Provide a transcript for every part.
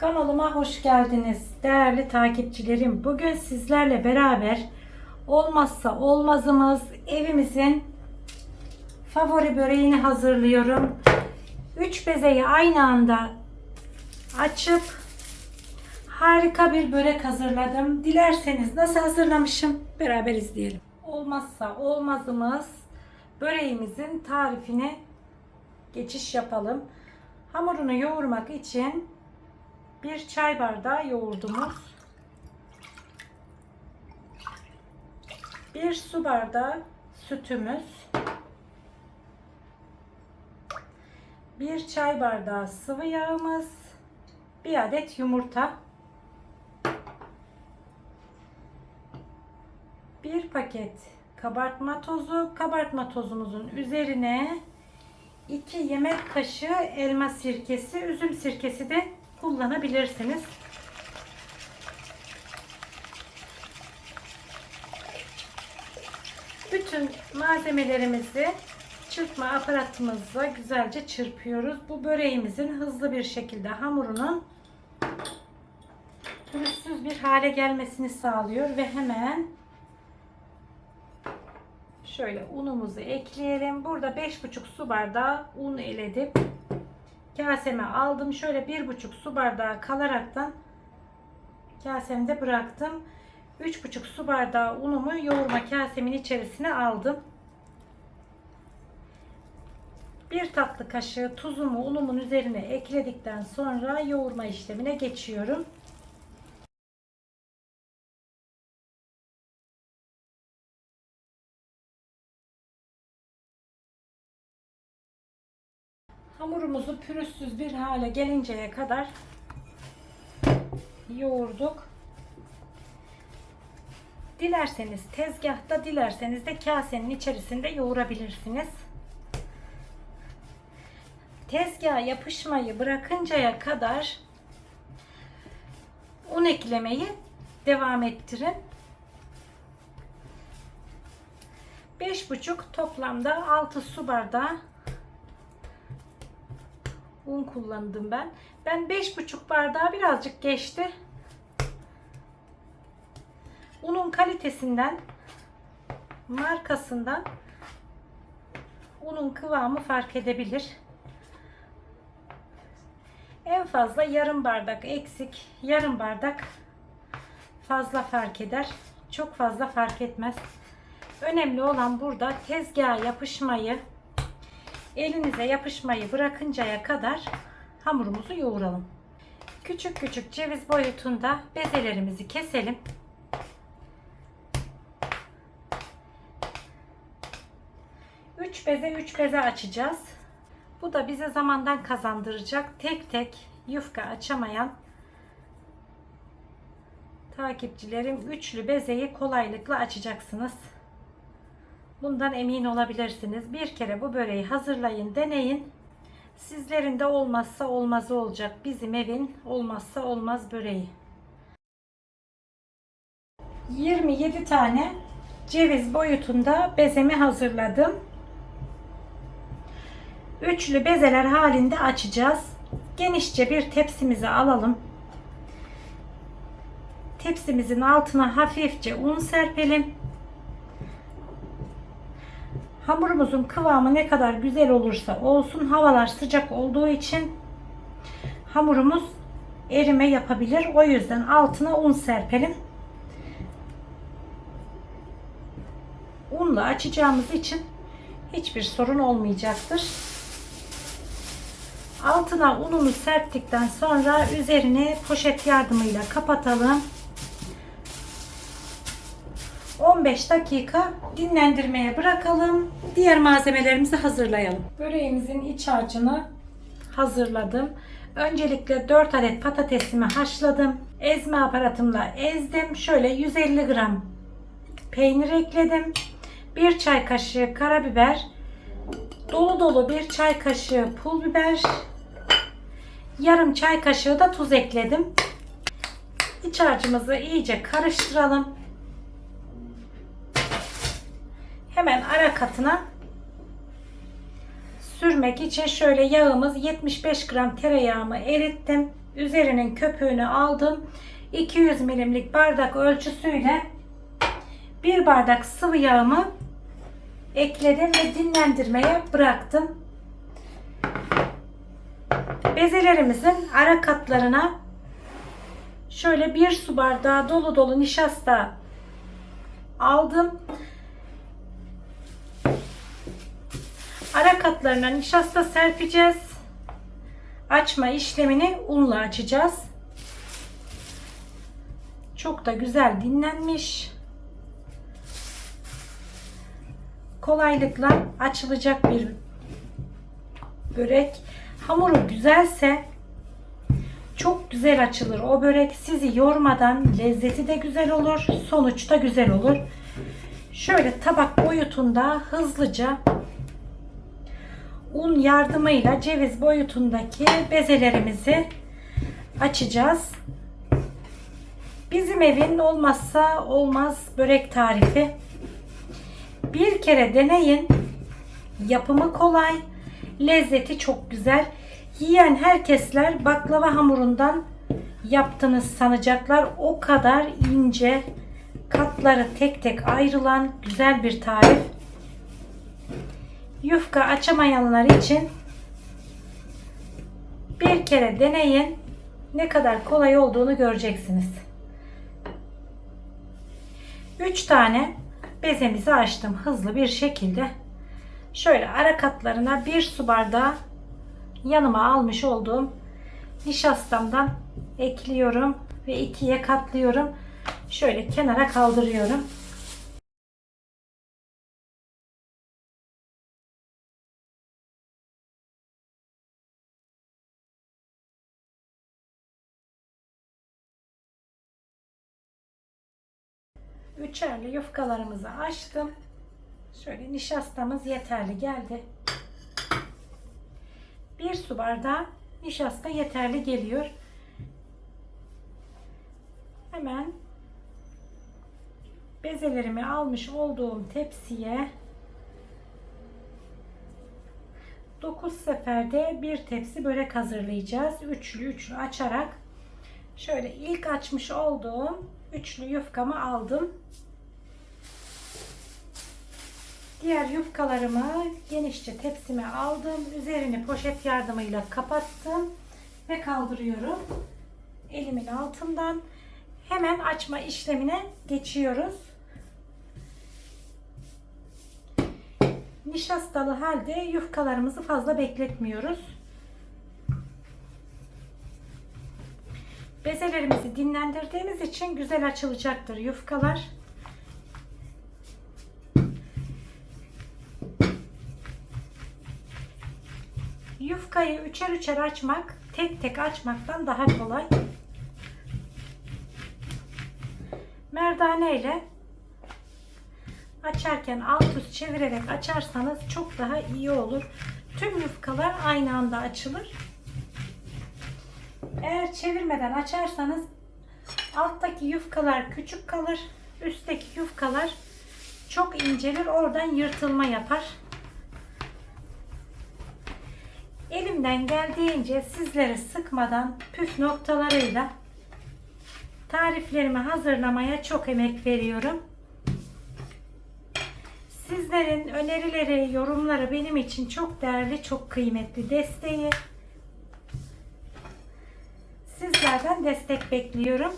Kanalıma hoş geldiniz değerli takipçilerim. Bugün sizlerle beraber olmazsa olmazımız evimizin favori böreğini hazırlıyorum. 3 bezeyi aynı anda açıp harika bir börek hazırladım. Dilerseniz nasıl hazırlamışım beraber izleyelim. Olmazsa olmazımız böreğimizin tarifine geçiş yapalım. Hamurunu yoğurmak için bir çay bardağı yoğurdumuz, bir su bardağı sütümüz, bir çay bardağı sıvı yağımız, bir adet yumurta, bir paket kabartma tozu, kabartma tozumuzun üzerine 2 yemek kaşığı elma sirkesi, üzüm sirkesi de kullanabilirsiniz. Bütün malzemelerimizi çırpma aparatımızla güzelce çırpıyoruz. Bu böreğimizin hızlı bir şekilde hamurunun pürüzsüz bir hale gelmesini sağlıyor ve hemen şöyle unumuzu ekleyelim. Burada 5,5 su bardağı un eledim kaseme aldım. Şöyle bir buçuk su bardağı kalaraktan kasemde bıraktım. Üç buçuk su bardağı unumu yoğurma kasemin içerisine aldım. Bir tatlı kaşığı tuzumu unumun üzerine ekledikten sonra yoğurma işlemine geçiyorum. Pürüzsüz bir hale gelinceye kadar yoğurduk. Dilerseniz tezgahta, dilerseniz de kasenin içerisinde yoğurabilirsiniz. Tezgaha yapışmayı bırakıncaya kadar un eklemeyi devam ettirin. 5,5 toplamda 6 su bardağı un kullandım ben. Ben 5,5 bardağı birazcık geçti. Unun kalitesinden, markasından unun kıvamı fark edebilir. En fazla yarım bardak eksik, yarım bardak fazla fark eder. Çok fazla fark etmez. Önemli olan burada tezgaha yapışmayı, elinize yapışmayı bırakıncaya kadar hamurumuzu yoğuralım. Küçük küçük ceviz boyutunda bezelerimizi keselim. Üç beze üç beze açacağız. Bu da bize zamandan kazandıracak. Tek tek yufka açamayan takipçilerim üçlü bezeyi kolaylıkla açacaksınız. Bundan emin olabilirsiniz. Bir kere bu böreği hazırlayın, deneyin. Sizlerin de olmazsa olmazı olacak. Bizim evin olmazsa olmaz böreği. 27 tane ceviz boyutunda bezemi hazırladım. Üçlü bezeler halinde açacağız. Genişçe bir tepsimizi alalım. Tepsimizin altına hafifçe un serpelim. Hamurumuzun kıvamı ne kadar güzel olursa olsun havalar sıcak olduğu için hamurumuz erime yapabilir. O yüzden altına un serpelim. Unla açacağımız için hiçbir sorun olmayacaktır. Altına ununu serptikten sonra üzerine poşet yardımıyla kapatalım. 15 dakika dinlendirmeye bırakalım. Diğer malzemelerimizi hazırlayalım. Böreğimizin iç harcını hazırladım. Öncelikle 4 adet patatesimi haşladım. Ezme aparatımla ezdim. Şöyle 150 gram peynir ekledim. 1 çay kaşığı karabiber, dolu dolu 1 çay kaşığı pul biber, yarım çay kaşığı da tuz ekledim. İç harcımızı iyice karıştıralım. Hemen ara katına sürmek için şöyle yağımız 75 gram tereyağımı erittim. Üzerinin köpüğünü aldım. 200 milimlik bardak ölçüsüyle bir bardak sıvı yağımı ekledim ve dinlendirmeye bıraktım. Bezelerimizin ara katlarına şöyle bir su bardağı dolu dolu nişasta aldım. Ara katlarına nişasta serpeceğiz. Açma işlemini unla açacağız. Çok da güzel dinlenmiş. Kolaylıkla açılacak bir börek. Hamuru güzelse çok güzel açılır o börek. Sizi yormadan lezzeti de güzel olur. Sonuçta güzel olur. Şöyle tabak boyutunda hızlıca un yardımıyla ceviz boyutundaki bezelerimizi açacağız. Bizim evin olmazsa olmaz börek tarifi. Bir kere deneyin. Yapımı kolay, lezzeti çok güzel. Yiyen herkesler baklava hamurundan yaptığınız sanacaklar. O kadar ince, katları tek tek ayrılan güzel bir tarif. Yufka açamayanlar için bir kere deneyin. Ne kadar kolay olduğunu göreceksiniz. 3 tane bezemizi açtım hızlı bir şekilde. Şöyle ara katlarına bir su bardağı yanıma almış olduğum nişastamdan ekliyorum ve ikiye katlıyorum. Şöyle kenara kaldırıyorum. Üçerli yufkalarımızı açtım. Şöyle nişastamız yeterli geldi. Bir su bardağı nişasta yeterli geliyor. Hemen bezelerimi almış olduğum tepsiye 9 seferde bir tepsi börek hazırlayacağız. Üçlü üçlü açarak şöyle ilk açmış olduğum üçlü yufkamı aldım. Diğer yufkalarımı genişçe tepsime aldım. Üzerini poşet yardımıyla kapattım ve kaldırıyorum. Elimin altından hemen açma işlemine geçiyoruz. Nişastalı halde yufkalarımızı fazla bekletmiyoruz. Bezelerimizi dinlendirdiğimiz için güzel açılacaktır yufkalar. Yufkayı üçer üçer açmak tek tek açmaktan daha kolay. Merdane ile açarken alt üst çevirerek açarsanız çok daha iyi olur. Tüm yufkalar aynı anda açılır. Eğer çevirmeden açarsanız alttaki yufkalar küçük kalır. Üstteki yufkalar çok incelir. Oradan yırtılma yapar. Elimden geldiğince sizleri sıkmadan püf noktalarıyla tariflerimi hazırlamaya çok emek veriyorum. Sizlerin önerileri, yorumları benim için çok değerli, çok kıymetli desteği. Sizlerden destek bekliyorum.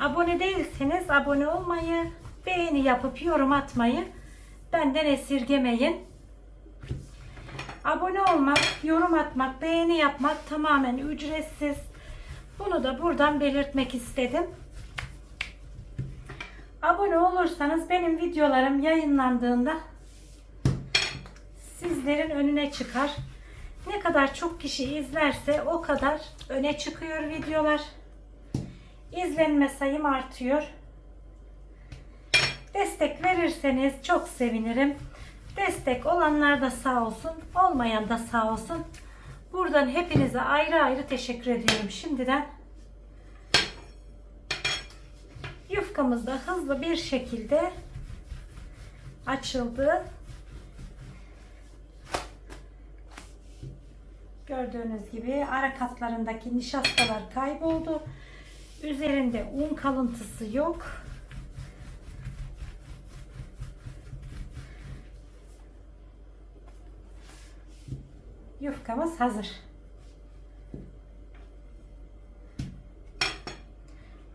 Abone değilseniz abone olmayı, beğeni yapıp yorum atmayı benden esirgemeyin. Abone olmak, yorum atmak, beğeni yapmak tamamen ücretsiz. Bunu da buradan belirtmek istedim. Abone olursanız benim videolarım yayınlandığında sizlerin önüne çıkar. Ne kadar çok kişi izlerse o kadar öne çıkıyor videolar. İzlenme sayım artıyor. Destek verirseniz çok sevinirim. Destek olanlar da sağ olsun, olmayan da sağ olsun. Buradan hepinize ayrı ayrı teşekkür ediyorum şimdiden. Yufkamız da hızlı bir şekilde açıldı. Gördüğünüz gibi ara katlarındaki nişastalar kayboldu. Üzerinde un kalıntısı yok. Yufkamız hazır.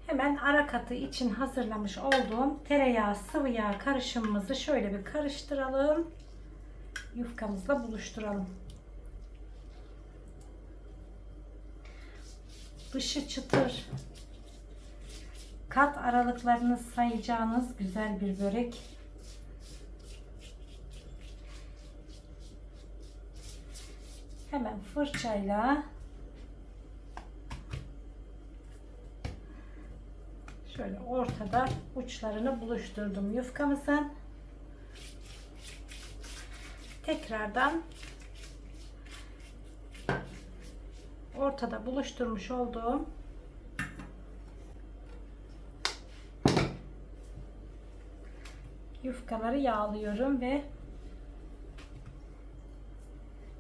Hemen ara katı için hazırlamış olduğum tereyağı sıvı yağ karışımımızı şöyle bir karıştıralım. Yufkamızla buluşturalım. Dışı çıtır. Kat aralıklarını sayacağınız güzel bir börek. Hemen fırçayla şöyle ortada uçlarını buluşturdum yufkamızın. Tekrardan ortada buluşturmuş olduğum yufkaları yağlıyorum ve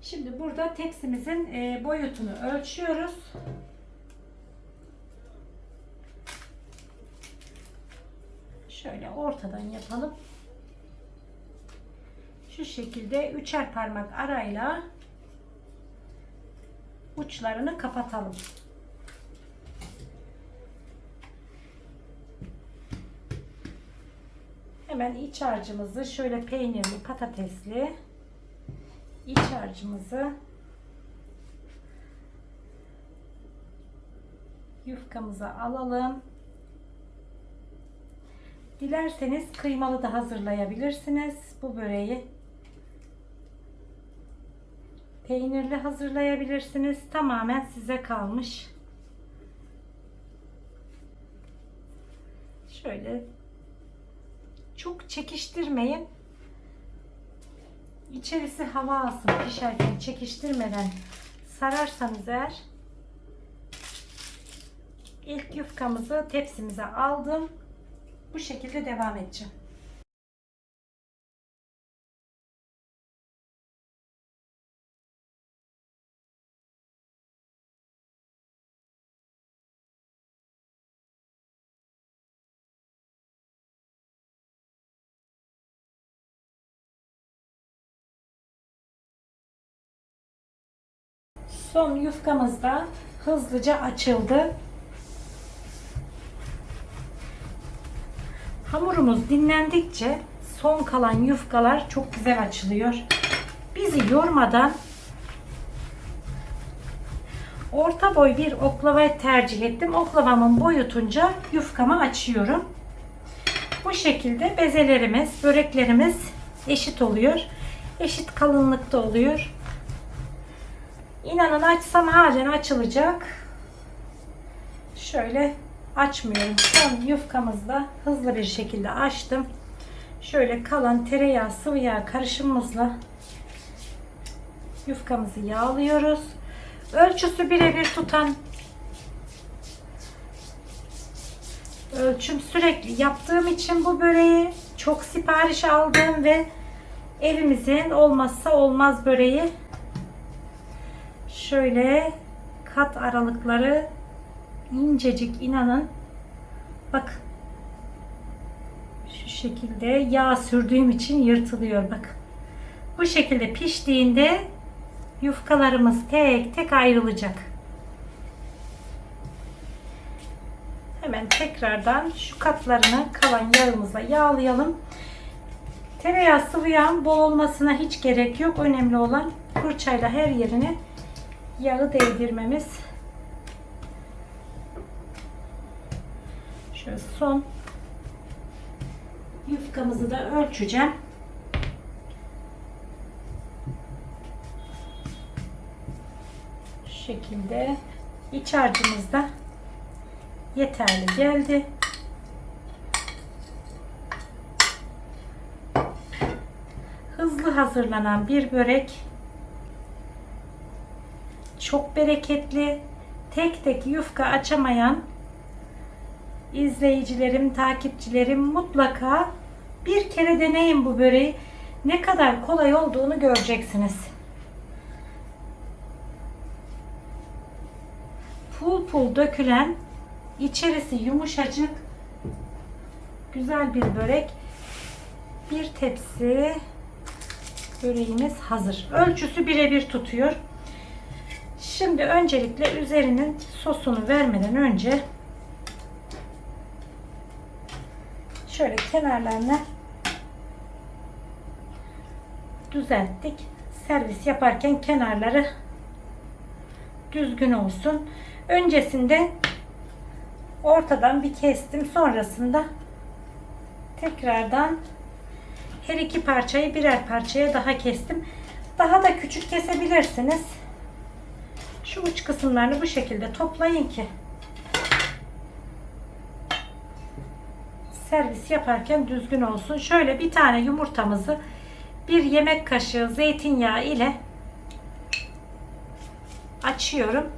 şimdi burada tepsimizin e, boyutunu ölçüyoruz. Şöyle ortadan yapalım. Şu şekilde üçer parmak arayla uçlarını kapatalım. Hemen iç harcımızı şöyle peynirli patatesli iç harcımızı yufkamıza alalım. Dilerseniz kıymalı da hazırlayabilirsiniz bu böreği. Peynirli hazırlayabilirsiniz. Tamamen size kalmış. Şöyle çok çekiştirmeyin. İçerisi hava alsın pişerken çekiştirmeden sararsanız eğer ilk yufkamızı tepsimize aldım. Bu şekilde devam edeceğim. Son yufkamız da hızlıca açıldı. Hamurumuz dinlendikçe son kalan yufkalar çok güzel açılıyor. Bizi yormadan orta boy bir oklava tercih ettim. Oklavamın boyutunca yufkamı açıyorum. Bu şekilde bezelerimiz, böreklerimiz eşit oluyor. Eşit kalınlıkta oluyor. İnanın açsam halen açılacak. Şöyle açmıyorum. Son yufkamızla hızlı bir şekilde açtım. Şöyle kalan tereyağı sıvı yağ karışımımızla yufkamızı yağlıyoruz. Ölçüsü birebir tutan ölçüm sürekli yaptığım için bu böreği çok sipariş aldım ve evimizin olmazsa olmaz böreği şöyle kat aralıkları incecik inanın. Bak şu şekilde yağ sürdüğüm için yırtılıyor bak. Bu şekilde piştiğinde yufkalarımız tek tek ayrılacak. Hemen tekrardan şu katlarını kalan yağımıza yağlayalım. Tereyağı sıvı yağın bol olmasına hiç gerek yok. Önemli olan fırçayla her yerine yağı değdirmemiz Şöyle son yufkamızı da ölçeceğim. Şu şekilde iç harcımız da yeterli geldi. Hızlı hazırlanan bir börek çok bereketli. Tek tek yufka açamayan izleyicilerim, takipçilerim mutlaka bir kere deneyin bu böreği. Ne kadar kolay olduğunu göreceksiniz. pul pul dökülen, içerisi yumuşacık, güzel bir börek. Bir tepsi böreğimiz hazır. Ölçüsü birebir tutuyor. Şimdi öncelikle üzerinin sosunu vermeden önce şöyle kenarlarına düzelttik. Servis yaparken kenarları düzgün olsun. Öncesinde ortadan bir kestim. Sonrasında tekrardan her iki parçayı birer parçaya daha kestim. Daha da küçük kesebilirsiniz. Şu uç kısımlarını bu şekilde toplayın ki servis yaparken düzgün olsun. Şöyle bir tane yumurtamızı bir yemek kaşığı zeytinyağı ile açıyorum.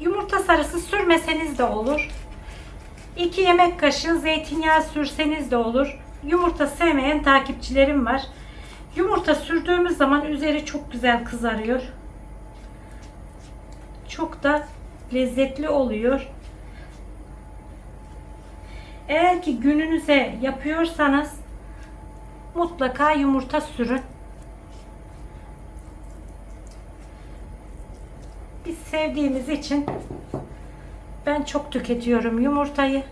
Yumurta sarısı sürmeseniz de olur. 2 yemek kaşığı zeytinyağı sürseniz de olur. Yumurta sevmeyen takipçilerim var. Yumurta sürdüğümüz zaman üzeri çok güzel kızarıyor. Çok da lezzetli oluyor. Eğer ki gününüze yapıyorsanız mutlaka yumurta sürün. Biz sevdiğimiz için ben çok tüketiyorum yumurtayı.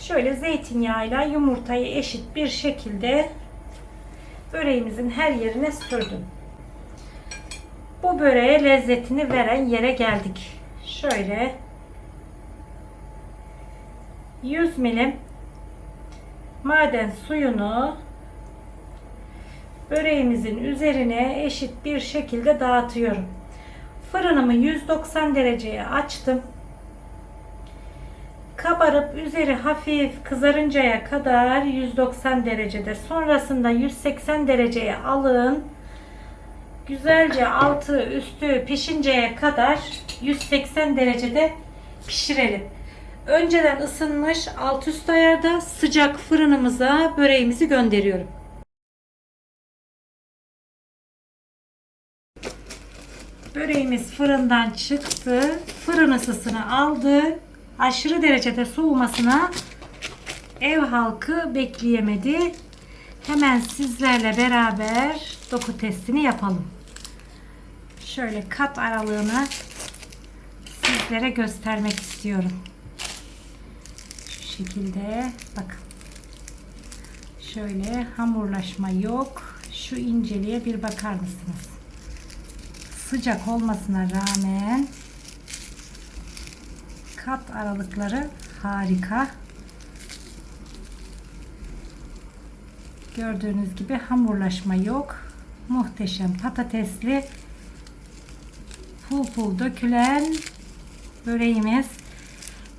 Şöyle zeytinyağıyla yumurtayı eşit bir şekilde böreğimizin her yerine sürdüm. Bu böreğe lezzetini veren yere geldik. Şöyle 100 milim maden suyunu böreğimizin üzerine eşit bir şekilde dağıtıyorum. Fırınımı 190 dereceye açtım. Kabarıp üzeri hafif kızarıncaya kadar 190 derecede. Sonrasında 180 dereceye alın. Güzelce altı üstü pişinceye kadar 180 derecede pişirelim. Önceden ısınmış alt üst ayarda sıcak fırınımıza böreğimizi gönderiyorum. Böreğimiz fırından çıktı. Fırın ısısını aldı. Aşırı derecede soğumasına ev halkı bekleyemedi. Hemen sizlerle beraber doku testini yapalım. Şöyle kat aralığını sizlere göstermek istiyorum. Şu şekilde bakın. Şöyle hamurlaşma yok. Şu inceliğe bir bakar mısınız? Sıcak olmasına rağmen kat aralıkları harika. Gördüğünüz gibi hamurlaşma yok. Muhteşem patatesli pul pul dökülen böreğimiz.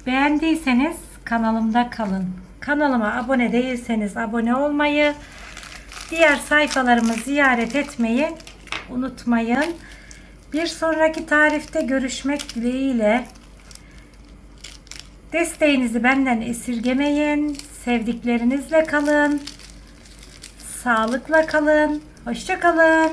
Beğendiyseniz kanalımda kalın. Kanalıma abone değilseniz abone olmayı, diğer sayfalarımı ziyaret etmeyi unutmayın. Bir sonraki tarifte görüşmek dileğiyle. Desteğinizi benden esirgemeyin. Sevdiklerinizle kalın. Sağlıkla kalın. Hoşça kalın.